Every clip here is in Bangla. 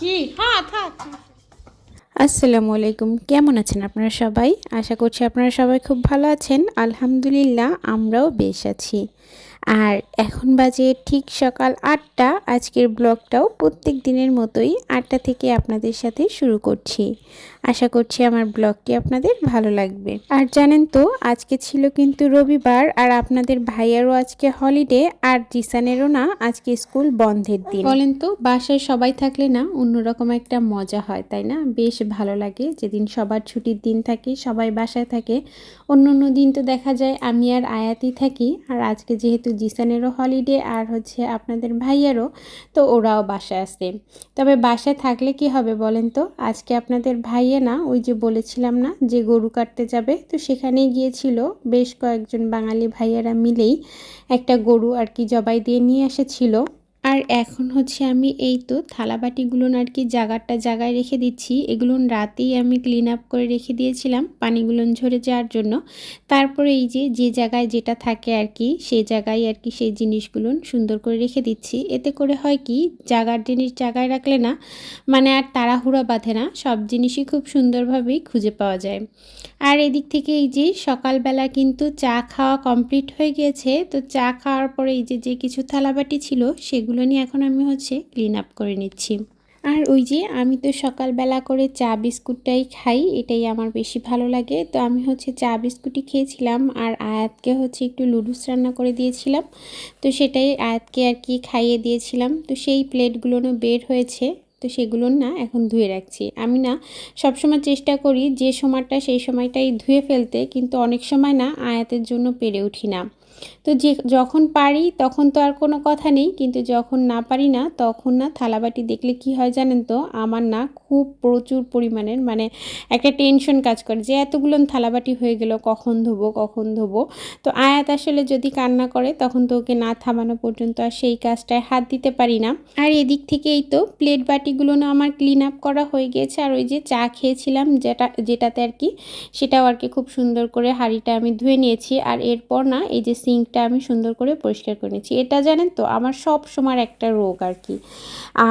কি হ্যাঁ থাক। আসসালামু আলাইকুম। কেমন আছেন আপনারা সবাই? আশা করছি আপনারা সবাই খুব ভালো আছেন। আলহামদুলিল্লাহ, আমরাও বেশ আছি। আর এখন বাজে ঠিক সকাল আটটা। আজকের ব্লগটাও প্রত্যেক দিনের মতোই আটটা থেকে আপনাদের সাথে শুরু করছি। আশা করছি আমার ব্লগটি আপনাদের ভালো লাগবে। আর জানেন তো, আজকে ছিল কিন্তু রবিবার আর আপনাদের ভাইয়ারও আজকে হলিডে আর জিসানেরও না, আজকে স্কুল বন্ধের দিন। বলেন তো, বাসায় সবাই থাকলে না অন্যরকম একটা মজা হয়, তাই না? বেশ ভালো লাগে যেদিন সবার ছুটির দিন থাকে, সবাই বাসায় থাকে। অন্য অন্য দিন তো দেখা যায়, আমি আর আয়াতি থাকি। আর আজকে যেহেতু জিসানেরও হলিডে আর হচ্ছে আপনাদের ভাইয়ারও, তো ওরাও বাসায় আসে। তবে বাসায় থাকলে কি হবে বলেন তো? আজকে আপনাদের ভাইয়া না, ওই যে বলেছিলাম না যে গরু কাটতে যাবে, তো সেখানে গিয়েছিল বেশ কয়েকজন বাঙালি ভাইয়েরা মিলেই একটা গরু আর কি জবাই দিয়ে নিয়ে এসেছিল। আর এখন হচ্ছে আমি এই তো থালাবাটিগুলো আর কি জায়গাটা জায়গায় রেখে দিচ্ছি। এগুলো রাতেই আমি ক্লিন আপ করে রেখে দিয়েছিলাম পানিগুলো ঝরে যাওয়ার জন্য। তারপরে এই যে যে জায়গায় যেটা থাকে আর কি সেই জায়গায় আর কি সেই জিনিসগুলো সুন্দর করে রেখে দিচ্ছি। এতে করে হয় কি জায়গার জিনিস জায়গায় রাখলে না মানে আর তাড়াহুড়া বাঁধে না, সব জিনিসই খুব সুন্দরভাবেই খুঁজে পাওয়া যায়। আর এদিক থেকে এই যে, সকালবেলা কিন্তু চা খাওয়া কমপ্লিট হয়ে গিয়েছে। তো চা খাওয়ার পরে এই যে যে কিছু থালাবাটি ছিল, সেগুলো নিয়ে এখন আমি হচ্ছে ক্লিন আপ করে নিচ্ছি। আর ওই যে আমি তো সকালবেলা করে চা বিস্কুটটাই খাই, এটাই আমার বেশি ভালো লাগে। তো আমি হচ্ছে চা বিস্কুটই খেয়েছিলাম আর আয়াতকে হচ্ছে একটু লুডুস রান্না করে দিয়েছিলাম। তো সেটাই আয়াতকে আর কি খাইয়ে দিয়েছিলাম। তো সেই প্লেটগুলোও বের হয়েছে, তো সেগুলো না এখন ধুয়ে রাখছি। আমি না সবসময় চেষ্টা করি যে সময়টা সেই সময়টাই ধুয়ে ফেলতে, কিন্তু অনেক সময় না আয়াতের জন্য পেরে উঠি না। তো যে যখন পারি, তখন তো আর কোনো কথা নেই, কিন্তু যখন না পারি না, তখন না থালাবাটি দেখলে কি হয় জানেন তো? আমার না খুব প্রচুর পরিমাণের মানে একটা টেনশন কাজ করে যে এতগুলো থালাবাটি হয়ে গেল, কখন ধোবো কখন ধোবো? তো আয়াত আসলে যদি কান্না করে, তখন তো ওকে না থামানো পর্যন্ত আর সেই কাজটায় হাত দিতে পারি না। আর এদিক থেকে এই তো প্লেট বাটিগুলো না আমার ক্লিন আপ করা হয়ে গিয়েছে আর ওই যে চা খেয়েছিলাম যেটা, যেটাতে আর কি, সেটাও আর কি খুব সুন্দর করে হাঁড়িটা আমি ধুয়ে নিয়েছি। আর এরপর না এই যে সিঙ্কটা আমি সুন্দর করে পরিষ্কার করে নিচ্ছি। এটা জানেন তো, আমার সব সময় একটা রোগ আর কি।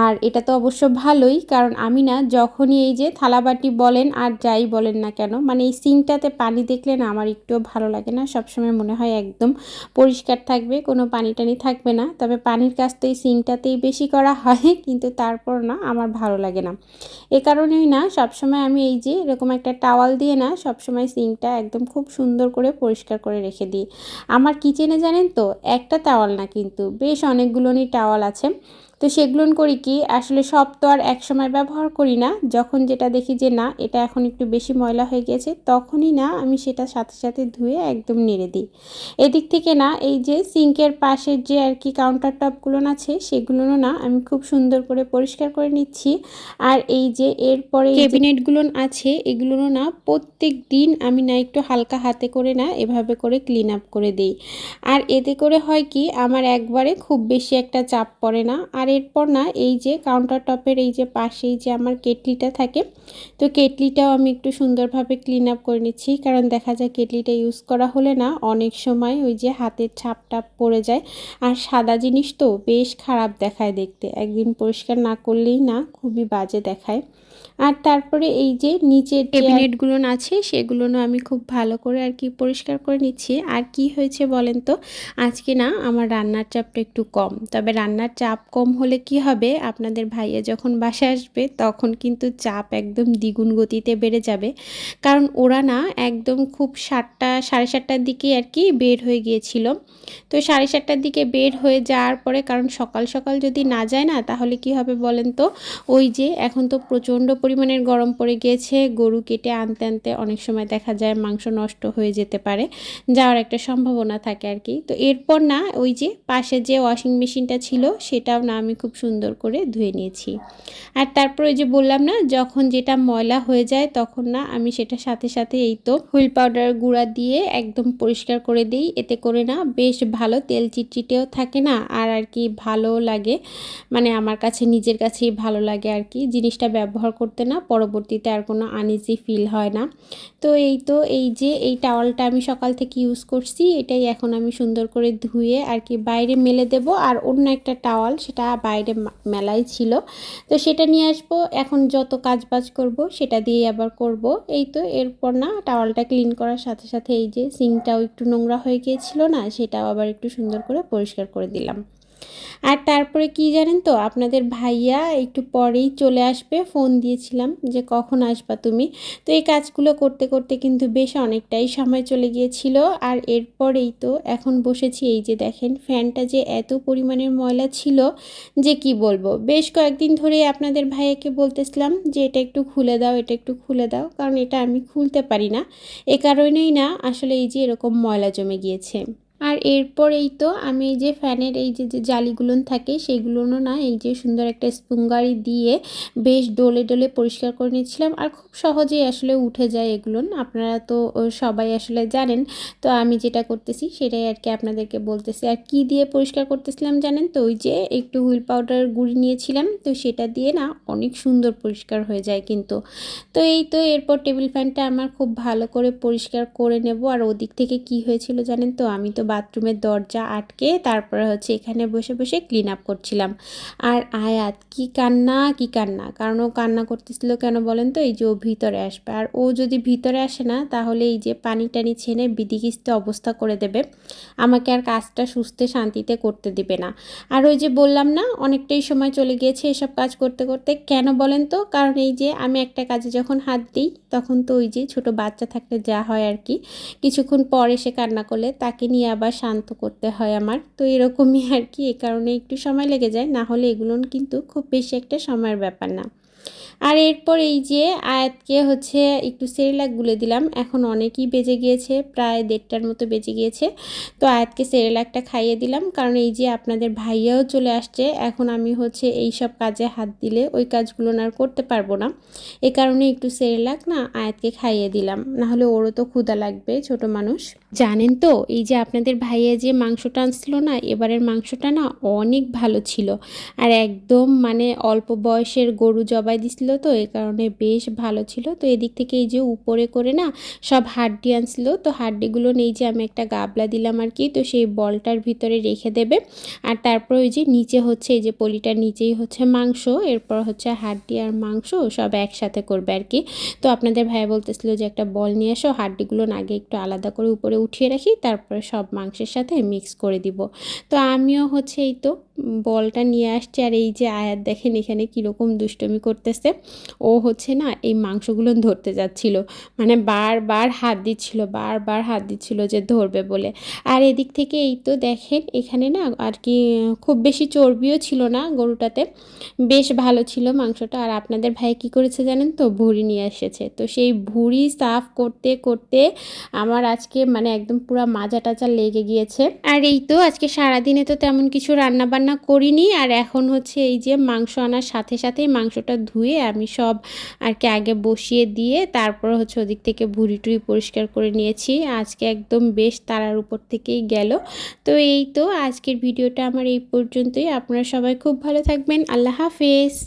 আর এটা তো অবশ্য ভালোই, কারণ আমি না যখনই এই যে থালাবাটি বলেন আর যাই বলেন না কেন মানে এই সিঙ্কটাতে পানি দেখলে না আমার একটুও ভালো লাগে না। সবসময় মনে হয় একদম পরিষ্কার থাকবে, কোনো পানি টানি থাকবে না। তবে পানির কাজ তো এই সিঙ্কটাতেই বেশি করা হয়, কিন্তু তারপর না আমার ভালো লাগে না। এ কারণেই না সবসময় আমি এই যে এরকম একটা টাওয়াল দিয়ে না সবসময় সিঙ্কটা একদম খুব সুন্দর করে পরিষ্কার করে রেখে দিই। আমার কিচেনে জানেন তো? একটা টাওয়াল না কিন্তু। বেশ অনেকগুলোনই টাওয়াল আছে। তো সেগুলো করি কি, আসলে সব তো আর এক সময় ব্যবহার করি না। যখন যেটা দেখি যে না, এটা এখন একটু বেশি ময়লা হয়ে গেছে, তখনই না আমি সেটা সাথে সাথে ধুয়ে একদম নেড়ে দিই। এদিক থেকে না, এই যে সিঙ্কের পাশের যে আর কি কাউন্টার টপগুলো আছে সেগুলো না আমি খুব সুন্দর করে পরিষ্কার করে নিচ্ছি। আর এই যে এরপরে ক্যাবিনেটগুলো আছে এগুলো না প্রত্যেক দিন আমি না একটু হালকা হাতে করে না এভাবে করে ক্লিন আপ করে দিই। আর এতে করে হয় কি, আমার একবারে খুব বেশি একটা চাপ পড়ে না। আর এরপর না, এই যে কাউন্টার টপের এই যে পাশেই যে আমার কেটলিটা থাকে, তো কেটলিটাও আমি একটু সুন্দরভাবে ক্লিন আপ করে নিচ্ছি। কারণ দেখা যায় কেটলিটা ইউজ করা হলে না, অনেক সময় ওই যে হাতের ছাপ টাপ পড়ে যায়। আর সাদা জিনিস তো বেশ খারাপ দেখায় দেখতে। একদিন পরিষ্কার না করলেই না খুবই বাজে দেখায়। আর তারপরে এই যে নিচের ক্যাবিনেটগুলো আছে সেগুলো আমি খুব ভালো করে আর কি পরিষ্কার করে নিচ্ছি। আর কি হয়েছে বলেন তো? আজকে না আমার রান্নার চাপটা একটু কম। তবে রান্নার চাপ কম হলে কি হবে? আপনাদের ভাইয়া যখন বাসায় আসবে, তখন কিন্তু চাপ একদম দ্বিগুণ গতিতে বেড়ে যাবে। কারণ ওরা না একদম খুব সাতটা, সাড়ে সাতটার দিকে আর কি বের হয়ে গিয়েছিল। তো সাড়ে সাতটার দিকে বের হয়ে যাওয়ার পরে, কারণ সকাল সকাল যদি না যায় না, তাহলে কি হবে বলেন তো? ওই যে এখন তো প্রচণ্ড পরিমাণের গরম পড়ে গিয়েছে, গরু কেটে আনতে আনতে অনেক সময় দেখা যায় মাংস নষ্ট হয়ে যেতে পারে, যাওয়ার একটা সম্ভাবনা থাকে আর কি। তো এরপর না, ওই যে পাশে যে ওয়াশিং মেশিনটা ছিল, সেটাও না আমি খুব সুন্দর করে ধুয়ে নিয়েছি। আর তারপর ওই যে বললাম না, যখন যেটা ময়লা হয়ে যায়, তখন না আমি সেটা সাথে সাথে এই তো হুইল পাউডার গুঁড়া দিয়ে একদম পরিষ্কার করে দিই। এতে করে না বেশ ভালো তেল চিটচিটেও থাকে না, আর আর কি ভালো লাগে। মানে আমার কাছে, নিজের কাছেই ভালো লাগে আর কি। জিনিসটা ব্যবহার করতে করতে না, পরবর্তীতে আর কোনো আনইজি ফিল হয় না। তো এই তো, এই যে এই টাওয়ালটা আমি সকাল থেকে ইউজ করছি, এটাই এখন আমি সুন্দর করে ধুয়ে আর কি বাইরে মেলে দেব। আর অন্য একটা টাওয়াল সেটা বাইরে মেলাই ছিল। তো সেটা নিয়ে আসব। এখন যত কাজ বাজ করব, সেটা দিয়ে আবার করব। এই তো, এরপর না টাওয়ালটা ক্লিন করার সাথে সাথে এই যে সিঙ্কটাও একটু নোংরা হয়ে গিয়েছিল না, সেটাও আবার একটু সুন্দর করে পরিষ্কার করে দিলাম। আর তারপরে কি জানেন তো, আপনাদের ভাইয়া একটু পরেই চলে আসবে ফোন দিয়েছিলাম যে কখন আসবা তুমি। তো এই কাজগুলো করতে করতে কিন্তু বেশ অনেকটাই সময় চলে গিয়েছিল। আর এরপরেই তো এখন বসেছি, এই যে দেখেন ফ্যানটা যে এত পরিমাণের ময়লা ছিল যে কি বলব। বেশ কয়েকদিন ধরে আপনাদের ভাইয়াকে বলতেছিলাম যে এটা একটু খুলে দাও, এটা একটু খুলে দাও, কারণ এটা আমি খুলতে পারি না। এ কারণেই না আসলে এই যে এরকম ময়লা জমে গিয়েছে। আর এরপর এই তো আমি এই যে ফ্যানের এই যে যে জালিগুলো থাকে সেইগুলোও না, এই যে সুন্দর একটা স্পুঙ্গারি দিয়ে বেশ ডলে ডলে পরিষ্কার করে নিচ্ছিলাম। আর খুব সহজেই আসলে উঠে যায় এগুলো আপনারা তো সবাই আসলে জানেন। তো আমি যেটা করতেছি সেটাই আর কি আপনাদেরকে বলতেছি। আর কি দিয়ে পরিষ্কার করতেছিলাম জানেন? তো ওই যে একটু হুইল পাউডার গুঁড়ি নিয়েছিলাম। তো সেটা দিয়ে না অনেক সুন্দর পরিষ্কার হয়ে যায় কিন্তু। তো এই তো এরপর টেবিল ফ্যানটা আমার খুব ভালো করে পরিষ্কার করে নেব। আর ওদিক থেকে কি হয়েছিল জানেন? তো আমি তো বাথরুমের দরজা আটকে তারপরে হচ্ছে এখানে বসে বসে ক্লিন আপ করছিলাম। আর আয়াত, কি কান্না কি কান্না? কারণ ও কান্না করতেছিল কেন বলেন তো? এই যে ও ভিতরে আসবে। আর ও যদি ভিতরে আসে না, তাহলে এই যে পানি টানি ছেনে বিদিকিস্তে অবস্থা করে দেবে। আমাকে আর কাজটা সুস্থে শান্তিতে করতে দেবে না। আর ওই যে বললাম না, অনেকটাই সময় চলে গিয়েছে এসব কাজ করতে করতে। কেন বলেন তো? কারণ এই যে আমি একটা কাজে যখন হাত দিই, তখন তো ওই যে ছোট বাচ্চা থাকলে যা হয় আর কি। কিছুক্ষণ পরে সে কান্না করলে তাকে নিয়ে আবার শান্ত করতে হয় আমার। তো এরকমই আর কি, এ কারণে একটু সময় লেগে যায়। না হলে এগুলো কিন্তু খুব বেশি একটা সময়ের ব্যাপার না। আর এরপর এই যে আয়াতকে হচ্ছে একটু সেরেলাক গুলে দিলাম। এখন অনেকই বেজে গিয়েছে, প্রায় দেড়টার মতো বেজে গিয়েছে। তো আয়াতকে সেরেলাকটা খাইয়ে দিলাম। কারণ এই যে আপনাদের ভাইয়াও চলে আসছে, এখন আমি হচ্ছে এই সব কাজে হাত দিলে ওই কাজগুলো আর করতে পারব না। এ কারণে একটু সেরেলাক না আয়াতকে খাইয়ে দিলাম। নাহলে ওরও তো ক্ষুদা লাগবে, ছোট মানুষ। জানেন তো, এই যে আপনাদের ভাইয়া যে মাংসটা আনছিল না, এবারের মাংসটা না অনেক ভালো ছিল। আর একদম মানে অল্প বয়সের গরু জবাই দিছিল তো এই কারণে বেশ ভালো ছিল। তো এদিক থেকে এই যে উপরে করে না সব হাড্ডি আনছিল। তো হাড্ডিগুলো নেই যে আমি একটা গাবলা দিলাম আর কি, তো সেই বলটার ভিতরে রেখে দেবে। আর তারপর ওই যে নিচে হচ্ছে, এই যে পলিটার নিচেই হচ্ছে মাংস, এরপর হচ্ছে হাড্ডি আর মাংস, সব একসাথে করবে আর কি। তো আপনাদের ভাই বলতেছিল যে একটা বল নিয়ে এসো, হাড্ডিগুলো আগে একটু আলাদা করে উপরে উঠিয়ে রাখি, তারপরে সব মাংসের সাথে মিক্স করে দিব। তো আমিও হচ্ছে এই তো বলটা নিয়ে আসছে আর এই যে আয়াত দেখেন এখানে কীরকম দুষ্টমি করতেছে। ও হচ্ছে না এই মাংসগুলো ধরতে যাচ্ছিল মানে বারবার হাত দিচ্ছিল, বারবার হাত দিচ্ছিল যে ধরবে বলে। আর এদিক থেকে এই তো দেখেন এখানে না আর কি খুব বেশি চর্বিও ছিল না গরুটাতে, বেশ ভালো ছিল মাংসটা। আর আপনাদের ভাই কি করেছে জানেন তো? ভুড়ি নিয়ে এসেছে। তো সেই ভুড়ি সাফ করতে করতে আমার আজকে মানে একদম পুরো মাজা টাজা লেগে গিয়েছে। আর এই তো আজকে সারাদিনে তো তেমন কিছু রান্না বান্না করিনি আর এখন হচ্ছে এই যে মাংস আনার সাথে সাথেই মাংসটা ধুয়ে আমি সব আর কি আগে বসিয়ে দিয়ে তারপর হচ্ছে ওদিক থেকে ভুড়ি টুড়ি পরিষ্কার করে নিয়েছি। আজকে একদম বেশ তারার উপর থেকেই গেল। তো এই তো আজকের ভিডিওটা আমার এই পর্যন্তই। আপনারা সবাই খুব ভালো থাকবেন। আল্লাহ হাফেজ।